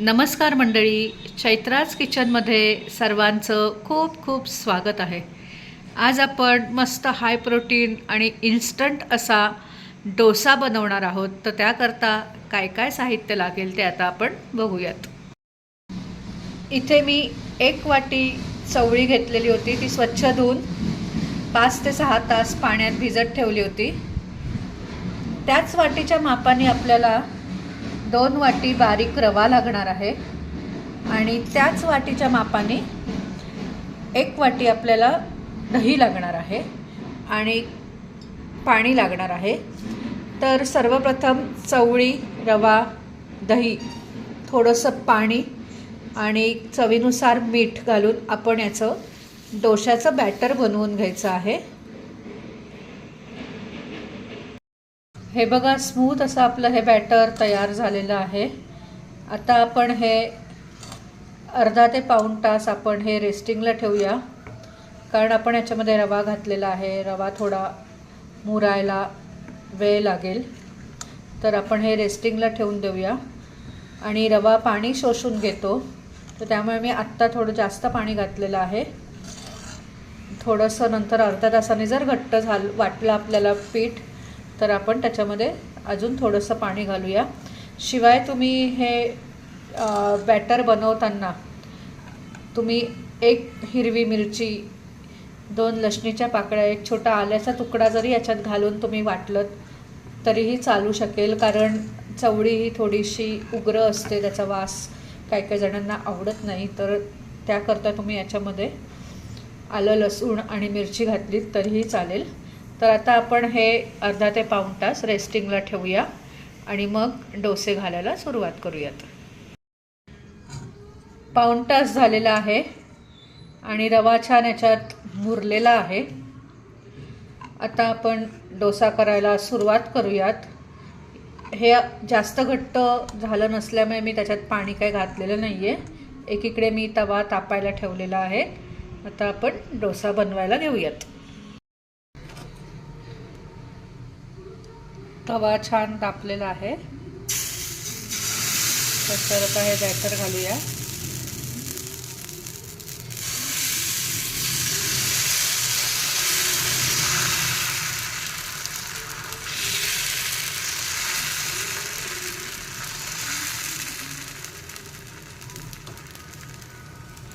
नमस्कार मंडळी चैत्राज किचनमध्ये सर्वांचं खूप खूप स्वागत आहे. आज आपण मस्त हाय प्रोटीन आणि इन्स्टंट असा डोसा बनवणार आहोत. तर त्याकरता काय काय साहित्य लागेल ते आता आपण बघूयात. इथे मी एक वाटी चवळी घेतलेली होती. ती स्वच्छ धुवून पाच ते सहा तास पाण्यात भिजत ठेवली होती. त्याच वाटीच्या मापाने आपल्याला दोन वाटी बारीक रवा लागणार आहे. आणि त्याच वाटीच्या मापाने एक वाटी आपल्याला दही लागणार आहे आणि पाणी लागणार आहे. तर सर्वप्रथम चवळी रवा दही थोडंसं पाणी आणि चवीनुसार मीठ घालून आपण याचं डोशाचं बॅटर बनवून घ्यायचं आहे. हे बघा स्मूथ असं आपलं हे बॅटर तयार झालेलं आहे. आता आपण हे अर्धा ते पाऊण तास आपण हे रेस्टिंगला ठेवूया. कारण आपण याच्यामध्ये रवा घातलेला आहे. रवा थोडा मुरायला वेळ लागेल. तर आपण हे रेस्टिंगला ठेवून देऊया. आणि रवा पाणी शोषून घेतो. तर त्यामुळे मी आत्ता थोडं जास्त पाणी घातलेलं आहे. थोडंसं नंतर अर्ध्या तासाने जर घट्ट झालं वाटलं आपल्याला पीठ तर आपण त्याच्यामध्ये अजून थोडंसं पाणी घालूया. शिवाय तुम्ही हे बॅटर बनवताना तुम्ही एक हिरवी मिरची दोन लसणीच्या पाकळ्या एक छोटा आल्याचा तुकडा जरी याच्यात घालून तुम्ही वाटलं तरीही चालू शकेल कारण चवळी ही थोडीशी उग्र असते त्याचा वास काही काही जणांना आवडत नाही. तर त्याकरता तुम्ही याच्यामध्ये आलं लसूण आणि मिरची घातलीत तरीही चालेल. तर आता आपण हे अर्धा ते पाऊण तास रेस्टिंगला ठेवूया आणि मग डोसे घालायला सुरुवात करूयात. पाऊण तास झालेला आहे आणि रवा छान याच्यात मुरलेला आहे. आता आपण डोसा करायला सुरुवात करूयात. हे जास्त घट्ट झालं नसल्यामुळे मी त्याच्यात पाणी काही घातलेलं नाही आहे एकीकडे मी तवा तापायला ठेवलेला आहे. आता आपण डोसा बनवायला घेऊयात. तवा छान तापलेला आहे. तर आता हे बॅटर घालूया.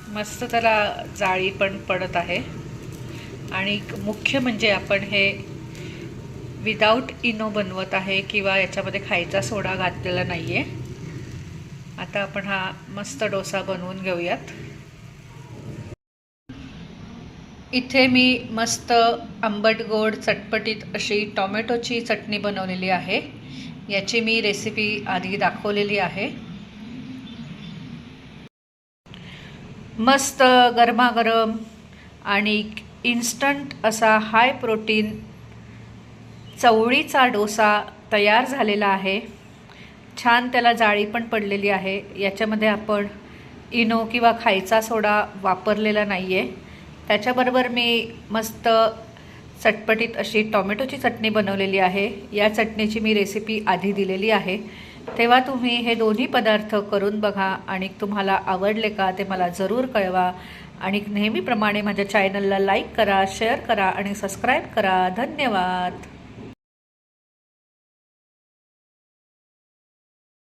मस्त त्याला जाळी पण पडत आहे. आणि मुख्य म्हणजे आपण हे विदाऊट इनो बनवत आहे किंवा याच्यामध्ये खायचा सोडा घातलेला नाही आहे आता आपण हा मस्त डोसा बनवून घेऊयात. इथे मी मस्त आंबट गोड चटपटीत अशी टॉमॅटोची चटणी बनवलेली आहे. याची मी रेसिपी आधी दाखवलेली आहे. मस्त गरमागरम आणि इन्स्टंट असा हाय प्रोटीन चवळीचा डोसा तयार झालेला आहे. छान त्याला जाळी पण पडलेली आहे. याच्यामध्ये आपण इनो किंवा खायचा सोडा वापरलेला नाही आहे त्याच्याबरोबर मी मस्त चटपटीत अशी टॉमॅटोची चटणी बनवलेली आहे. या चटणीची मी रेसिपी आधी दिलेली आहे. तेव्हा तुम्ही हे दोन्ही पदार्थ करून बघा आणि तुम्हाला आवडले का ते मला जरूर कळवा. आणि नेहमीप्रमाणे माझ्या चॅनलला लाईक करा शेअर करा आणि सबस्क्राईब करा. धन्यवाद.